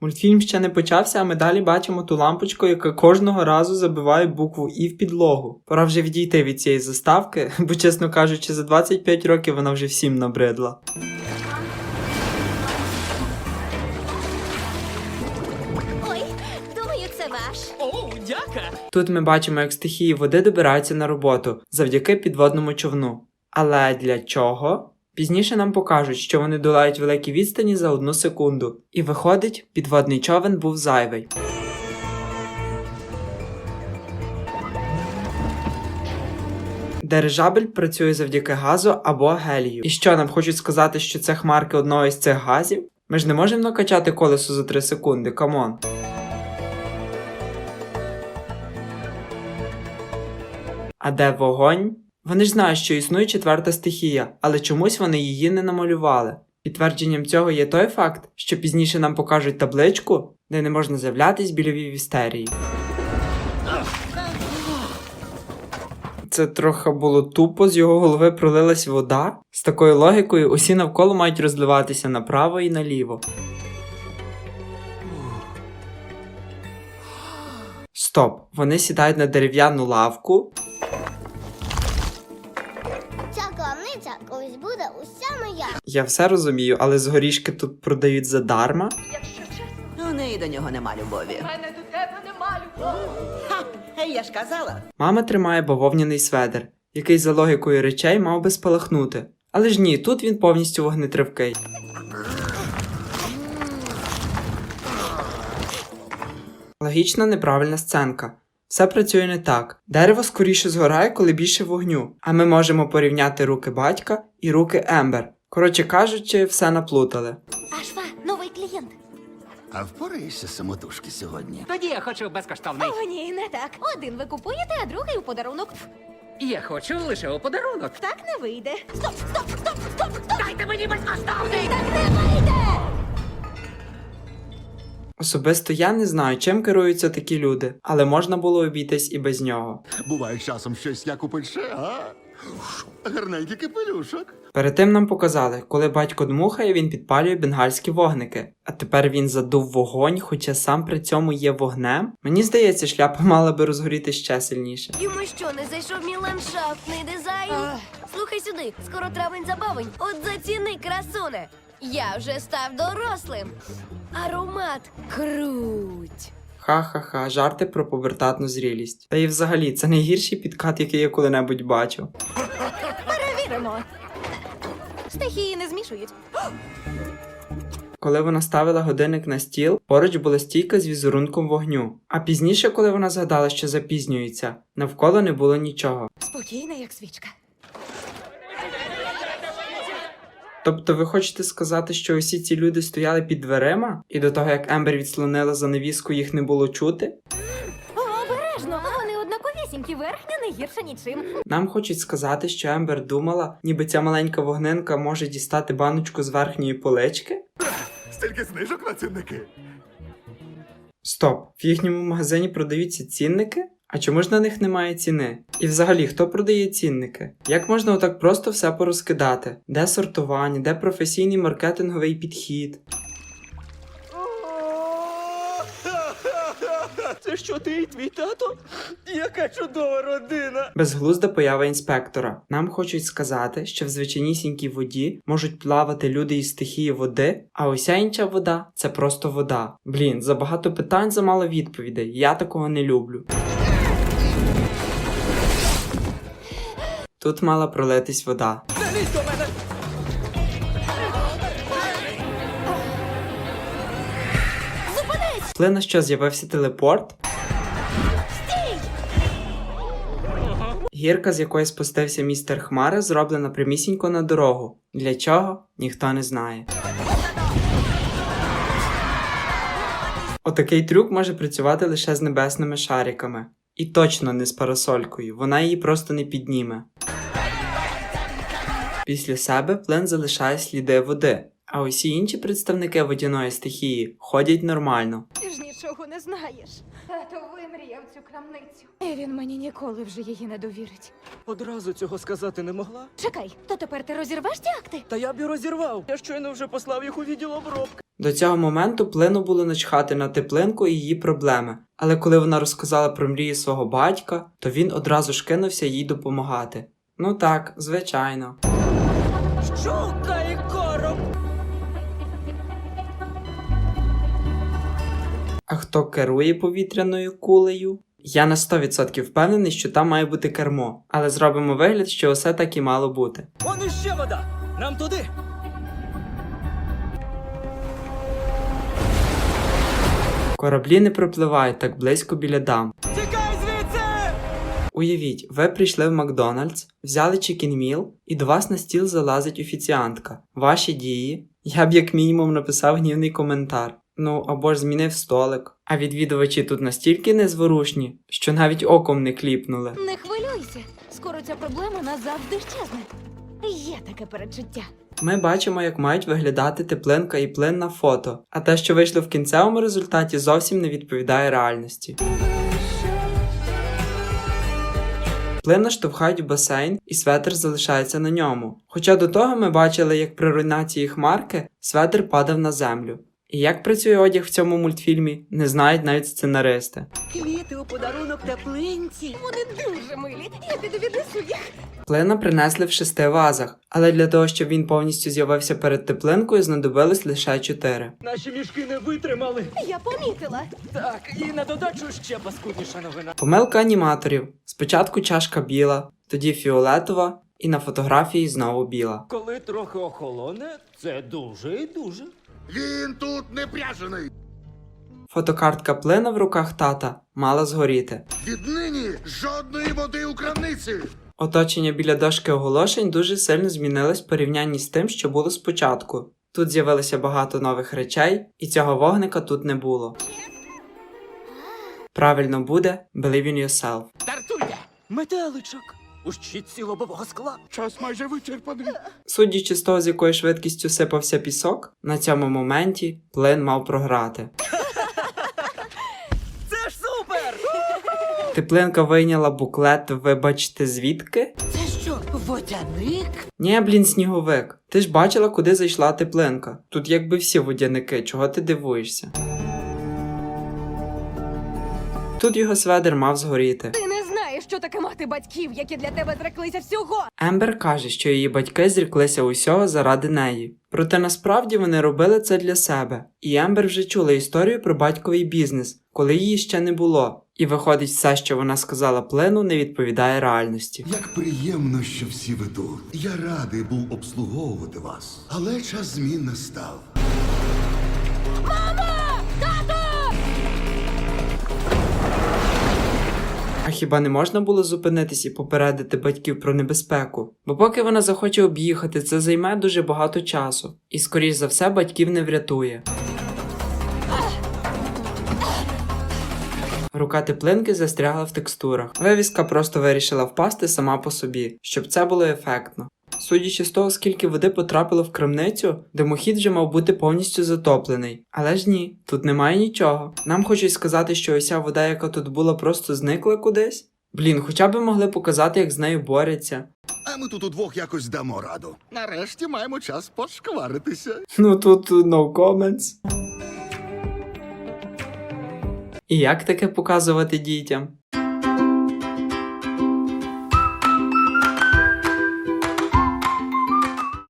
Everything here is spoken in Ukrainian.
Мультфільм ще не почався, а ми далі бачимо ту лампочку, яка кожного разу забиває букву І в підлогу. Пора вже відійти від цієї заставки, бо, чесно кажучи, за 25 років вона вже всім набридла. Ой, думаю, це ваш. О, дяка! Тут ми бачимо, як стихії води добираються на роботу завдяки підводному човну. Але для чого? Пізніше нам покажуть, що вони долають великі відстані за одну секунду. І виходить, підводний човен був зайвий. Дирижабель працює завдяки газу або гелію. І що нам хочуть сказати, що це хмарки одного із цих газів? Ми ж не можемо накачати колесо за 3 секунди, камон. А де вогонь? Вони ж знають, що існує четверта стихія, але чомусь вони її не намалювали. Підтвердженням цього є той факт, що пізніше нам покажуть табличку, де не можна з'являтись біля вівістерії. Це трохи було тупо, з його голови пролилась вода. З такою логікою усі навколо мають розливатися направо і наліво. Стоп, вони сідають на дерев'яну лавку, Я все розумію, але з горішки тут продають задарма. У неї до нього нема любові. мене до тебе нема любові. Ха, я ж казала. Мама тримає бавовняний сведер, який за логікою речей мав би спалахнути. Але ж ні, тут він повністю вогнетривкий. Логічна неправильна сценка. Все працює не так. Дерево скоріше згорає, коли більше вогню, а ми можемо порівняти руки батька і руки Ембер. Коротше кажучи, все наплутали. Ашфа, новий клієнт. А впораєшся самотужки сьогодні? Тоді я хочу безкоштовний. О, ні, не так. Один ви купуєте, а другий у подарунок. Я хочу лише у подарунок. Так не вийде. Стоп, стоп, стоп, стоп, стоп! Дайте мені безкоштовний! Так не вийде! Особисто я не знаю, чим керуються такі люди, але можна було обійтись і без нього. Буває часом щось як у а? Гарненький капелюшок. Перед тим нам показали, коли батько дмухає, він підпалює бенгальські вогники. А тепер він задув вогонь, хоча сам при цьому є вогнем. Мені здається, шляпа мала би розгоріти ще сильніше. Йому що, не зайшов мій ландшафтний дизайн? Слухай сюди, скоро травень забавень. От заціни, красуне. Я вже став дорослим. Аромат круть. Ха-ха-ха, жарти про пубертатну зрілість. Та і взагалі, це найгірший підкат, який я коли-небудь бачив. Перевіримо. Стихії не змішують. Коли вона ставила годинник на стіл, поруч була стійка з візерунком вогню. А пізніше, коли вона згадала, що запізнюється, навколо не було нічого. Спокійна, як свічка. Тобто ви хочете сказати, що усі ці люди стояли під дверима, і до того як Ембер відслонила занавіску, їх не було чути? О, обережно, вони однаковісінькі, верхня не гірша нічим. Нам хочуть сказати, що Ембер думала, ніби ця маленька вогнинка може дістати баночку з верхньої полички? Стільки знижок на цінники. Стоп, в їхньому магазині продаються цінники? А чому ж на них немає ціни? І взагалі, хто продає цінники? Як можна отак просто все порозкидати? Де сортування, де професійний маркетинговий підхід? Це що ти і твій тато? Яка чудова родина! Безглузда поява інспектора. Нам хочуть сказати, що в звичайнісінькій воді можуть плавати люди із стихії води, а уся інша вода це просто вода. Блін, забагато питань, замало відповідей. Я такого не люблю. Тут мала пролитись вода. Не лізь до мене! Коли на що з'явився телепорт? Гірка, з якої спустився містер Хмара, зроблена прямісінько на дорогу. Для чого? Ніхто не знає. Отакий трюк може працювати лише з небесними шариками. І точно не з парасолькою, вона її просто не підніме. Після себе плен залишає сліди води, а усі інші представники водяної стихії ходять нормально. Ти ж нічого не знаєш. Тато вимріяв цю крамницю. І він мені ніколи вже її не довірить. Одразу цього сказати не могла. Чекай, то тепер ти розірвеш ті акти? Та я б і розірвав. Я щойно вже послав їх у відділ обробки. До цього моменту плину було начхати на теплинку і її проблеми, але коли вона розказала про мрії свого батька, то він одразу ж кинувся їй допомагати. Ну так, звичайно. Щука і короб. А хто керує повітряною кулею? Я на 100% впевнений, що там має бути кермо, але зробимо вигляд, що усе так і мало бути. Он іще вода. Нам туди. Кораблі не пропливають так близько біля дам. Уявіть, ви прийшли в Макдональдс, взяли чікінміл, і до вас на стіл залазить офіціантка. Ваші дії. Я б як мінімум написав гнівний коментар. Ну або ж змінив столик. А відвідувачі тут настільки незворушні, що навіть оком не кліпнули. Не хвилюйся, скоро ця проблема назавжди щезне. Є таке передчуття. Ми бачимо, як мають виглядати теплинка і плин на фото, а те, що вийшло в кінцевому результаті, зовсім не відповідає реальності. Плина штовхають в басейн, і светр залишається на ньому. Хоча до того ми бачили, як при руйнації хмарки светр падав на землю. І як працює одяг в цьому мультфільмі, не знають навіть сценаристи. Квіти у подарунок теплинці. Вони дуже милі. Я піду віднесу їх. Плина принесли в шести вазах, але для того, щоб він повністю з'явився перед теплинкою, знадобилось лише чотири. Наші мішки не витримали. Я помітила. Так, і на додачу ще паскудніша новина. Помилка аніматорів. Спочатку чашка біла, тоді фіолетова, і на фотографії знову біла. Коли трохи охолоне, це дуже і дуже. Він тут не пряжений. Фотокартка плина в руках тата мала згоріти. Віднині жодної води у крамниці. Оточення біля дошки оголошень дуже сильно змінилось в порівнянні з тим, що було спочатку. Тут з'явилося багато нових речей, і цього вогника тут не було. Правильно буде Believe in yourself. Стартуйте! Метеличок. У щитці лобового скла. Час майже вичерпаний. Судячи з того, з якою швидкістю сипався пісок, на цьому моменті плин мав програти. Це ж супер! Теплинка вийняла буклет, вибачте звідки? Це що, водяник? Ні, блін, сніговик. Ти ж бачила, куди зайшла теплинка. Тут якби всі водяники, чого ти дивуєшся? Тут його сведер мав згоріти. Що таке мати батьків, які для тебе зреклися всього. Ембер каже, що її батьки зріклися усього заради неї. Проте насправді вони робили це для себе. І Ембер вже чула історію про батьковий бізнес, коли її ще не було. І виходить, все, що вона сказала плену, не відповідає реальності. Як приємно, що всі ви тут. Я радий був обслуговувати вас. Але час змін настав. А хіба не можна було зупинитись і попередити батьків про небезпеку? Бо поки вона захоче об'їхати, це займе дуже багато часу, і скоріш за все батьків не врятує. Рука теплинки застрягла в текстурах. Вивіска просто вирішила впасти сама по собі, щоб це було ефектно. Судячи з того, скільки води потрапило в крамницю, димохід вже мав бути повністю затоплений. Але ж ні, тут немає нічого. Нам хочуть сказати, що ося вода, яка тут була, просто зникла кудись. Блін, хоча б могли показати, як з нею борються. А ми тут удвох якось дамо раду. Нарешті маємо час пошкваритися. Ну тут no comments. І як таке показувати дітям?